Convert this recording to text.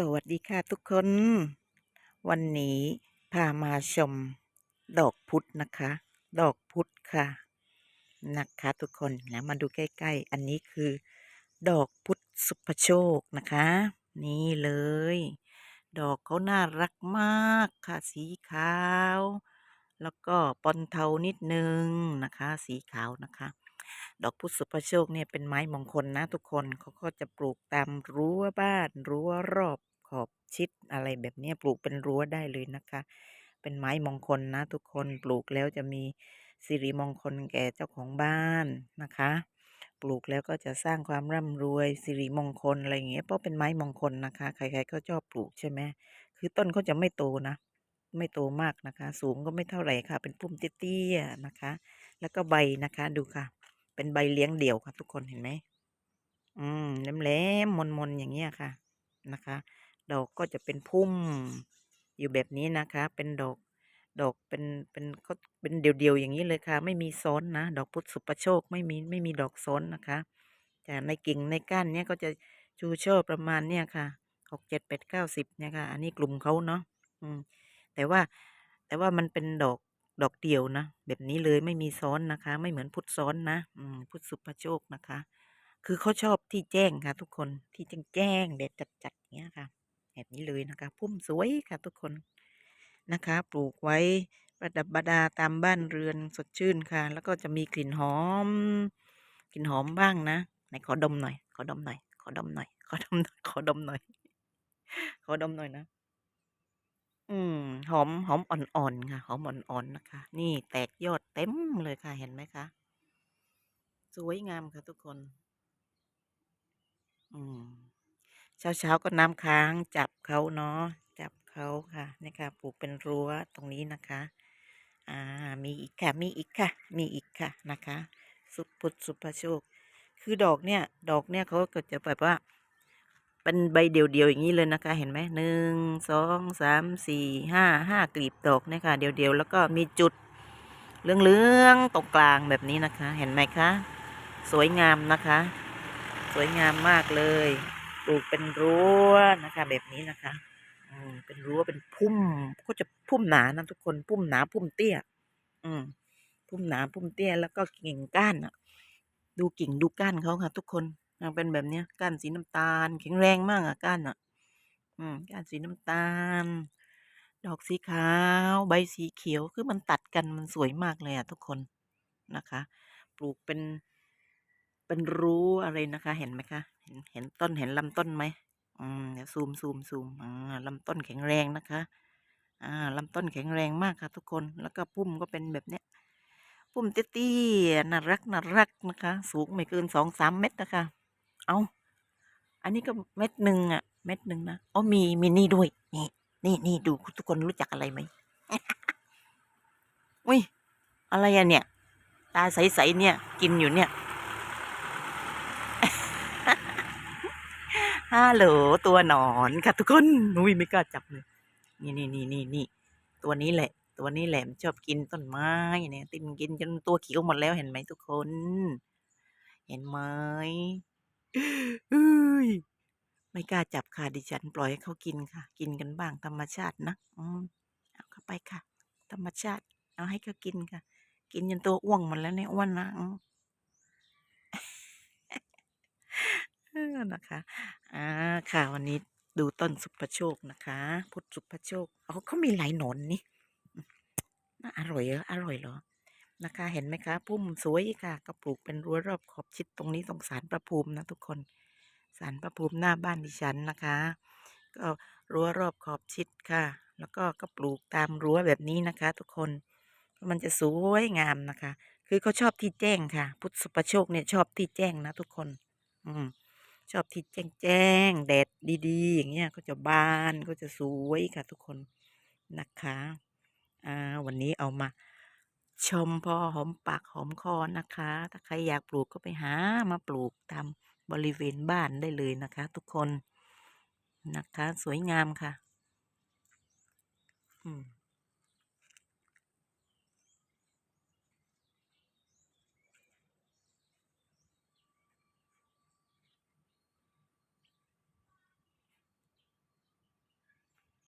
สวัสดีค่ะทุกคน วันนี้พามาชมดอกพุธนะคะ ดอกพุธค่ะ นะคะทุกคนแล้วมาดูใกล้ๆ อันนี้คือ ดอกพุธสุภโชคนะคะ นี่เลย ดอกเขาน่ารักมากค่ะ สีขาว แล้วก็ปนเทานิดนึงนะคะ สีขาวนะคะ ดอกพุธสุภโชคเนี่ยเป็นไม้มงคลนะทุกคนเขาก็จะปลูกตามรั้วบ้าน รั้วรอบขอบชิดอะไรแบบนี้ปลูกเป็นรั้วได้เลยนะคะ เป็นไม้มงคลนะทุกคนปลูกแล้วจะมีสิริมงคลแก่เจ้าของบ้านนะคะ ปลูกแล้วก็จะสร้างความร่ำรวยสิริมงคลอะไรอย่างเงี้ยเพราะเป็นไม้มงคลนะคะ ใครๆก็ชอบปลูกใช่ไหมคือต้นเขาจะไม่โตนะ ไม่โตมากนะคะ สูงก็ไม่เท่าไหร่ค่ะ เป็นพุ่มเตี้ยๆนะคะ แล้วก็ใบนะคะดูค่ะ เป็นใบเลี้ยงเดี่ยวค่ะทุกคนเห็นไหมอืมแหลมๆมนๆอย่างเงี้ยค่ะนะคะ ดอกก็จะเป็นพุ่มอยู่แบบนี้นะคะ เป็นดอกดอกเป็นเป็นเขาเป็นเดี่ยวๆอย่างนี้เลยค่ะ ไม่มีซ้อนนะ ดอกพุทธสุปโชคไม่มีไม่มีดอกซ้อนนะคะแต่ในกิ่งในก้านเนี้ยก็จะชูช่อประมาณเนี้ยค่ะหกเจ็ดแปดเก้าสิบเนี่ยค่ะ อันนี้กลุ่มเขาเนาะอืมแต่ว่าแต่ว่ามันเป็นดอก ดอกเดียวนะ แบบนี้เลยไม่มีซ้อนนะคะ ไม่เหมือนพุทธซ้อนนะอืมพุทธสุปโชคนะคะ คือเขาชอบที่แจ้งค่ะ ทุกคนที่แจ้งแจ้งแดดจัดๆเนี้ยค่ะ แบบนี้เลยนะคะ พุ่มสวยค่ะทุกคนนะคะ ปลูกไว้ประดับประดาตามบ้านเรือนสดชื่นค่ะ แล้วก็จะมีกลิ่นหอม กลิ่นหอมบ้างนะไหนขอดมหน่อย ขอดมหน่อย ขอดมหน่อย ขอดมหน่อย ขอดมหน่อย ขอดมหน่อยนะ อืม หอม หอมอ่อนๆค่ะ หอมอ่อนๆนะคะ นี่แตกยอดเต็มเลยค่ะ เห็นไหมคะ สวยงามค่ะทุกคน อืม เช้าๆก็น้ำค้างจับเขาเนาะ จับเขาค่ะนี่ค่ะ ปลูกเป็นรั้วตรงนี้นะคะ อ่า มีอีกค่ะ มีอีกค่ะ มีอีกค่ะนะคะ สุพุทธสุภโชค คือดอกเนี่ย ดอกเนี่ยเขาก็จะแบบว่า เป็นใบเดียวๆอย่างนี้เลยนะคะ เห็นไหมหนึ่งสองสามสี่ห้าห้ากลีบดอกนี่ยค่ะเดียวๆแล้วก็มีจุดเหลืองๆตรงกลางแบบนี้นะคะ เห็นไหมคะ สวยงามนะคะ สวยงามมากเลยปลูกเป็นรั้วนะคะ แบบนี้นะคะอืมเป็นรั้วเป็นพุ่มก็จะพุ่มหนานะทุกคนพุ่มหนาพุ่มเตี้ย อืมพุ่มหนาพุ่มเตี้ยแล้วก็กิ่งก้านอะดูกิ่งดูก้านเขาค่ะ ทุกคน ยังเป็นแบบเนี้ยก้านสีน้ำตาล แข็งแรงมากอะก้านอะ อืมก้านสีน้ำตาล ดอกสีขาว ใบสีเขียวคือมันตัดกันมันสวยมากเลยอะทุกคนนะคะ ปลูกเป็นเป็นรั้อะไรนะคะ เห็นไหมคะ เห็นเห็นต้นเห็นลำต้นไหมอืมเดี๋ยวซูมซูมซูมอ่าลำต้นแข็งแรงนะคะ อ่าลำต้นแข็งแรงมากค่ะ ทุกคนแล้วก็พุ่มก็เป็นแบบเนี้ย พุ่มเตี้ยๆน่ารักน่ารักนะคะ สูงไม่เกินสองสามเมตรนะคะ เอา อันนี้ก็เม็ดหนึ่งอะ เม็ดหนึ่งนะอ๋อมีมีนี่ด้วย นี่ นี่นี่ดูทุกคนรู้จักอะไรไหมอุ้ย อะไรอะเนี่ย ตาใสๆเนี่ย กินอยู่เนี่ยฮัลโหลตัวหนอนค่ะทุกคนนุ้ยไม่กล้าจับเลย นี่นี่นี่นี่นี่ตัวนี้แหละ ตัวนี้แหละชอบกินต้นไม้เนี่ยติมกินจนตัวเขียวหมดแล้วเห็นไหมทุกคน เห็นไหม อ้ยไม่กล้าจับค่ะดิฉัน ปล่อยให้เขากินค่ะ กินกันบ้างธรรมชาตินะอืมเอาเข้าไปค่ะ ธรรมชาติ เอาให้เขากินค่ะ กินจนตัวอ้วงหมดแล้วเนี่ยอ้วนนะอืมเออนะคะอ่าค่ะ วันนี้ดูต้นสุภโชคนะคะ พุทธสุภโชคอ๋อเขามีหลายหนอนนี่น่าอร่อยเหรออร่อยเหรอ นะคะ เห็นไหมคะพุ่มสวยค่ะ ก็ปลูกเป็นรั้วรอบขอบชิดตรงนี้ตรงศาลพระภูมินะทุกคนศาลพระภูมิหน้าบ้านดิฉันนะคะ ก็รั้วรอบขอบชิดค่ะ แล้วก็ก็ปลูกตามรั้วแบบนี้นะคะ ทุกคนมันจะสวยงามนะคะ คือเขาชอบที่แจ้งค่ะ พุทธสุปโชคเนี่ยชอบที่แจ้งนะทุกคน อืมชอบที่แจ้งแจ้งแดดดีๆ อย่างเงี้ยก็จะบานก็จะสวยค่ะทุกคนนะคะ อ่า วันนี้เอามา ชมพอหอมปากหอมคอนะคะ ถ้าใครอยากปลูกก็ไปหามาปลูกตามบริเวณบ้านได้เลยนะคะ ทุกคนนะคะ สวยงามค่ะ อืม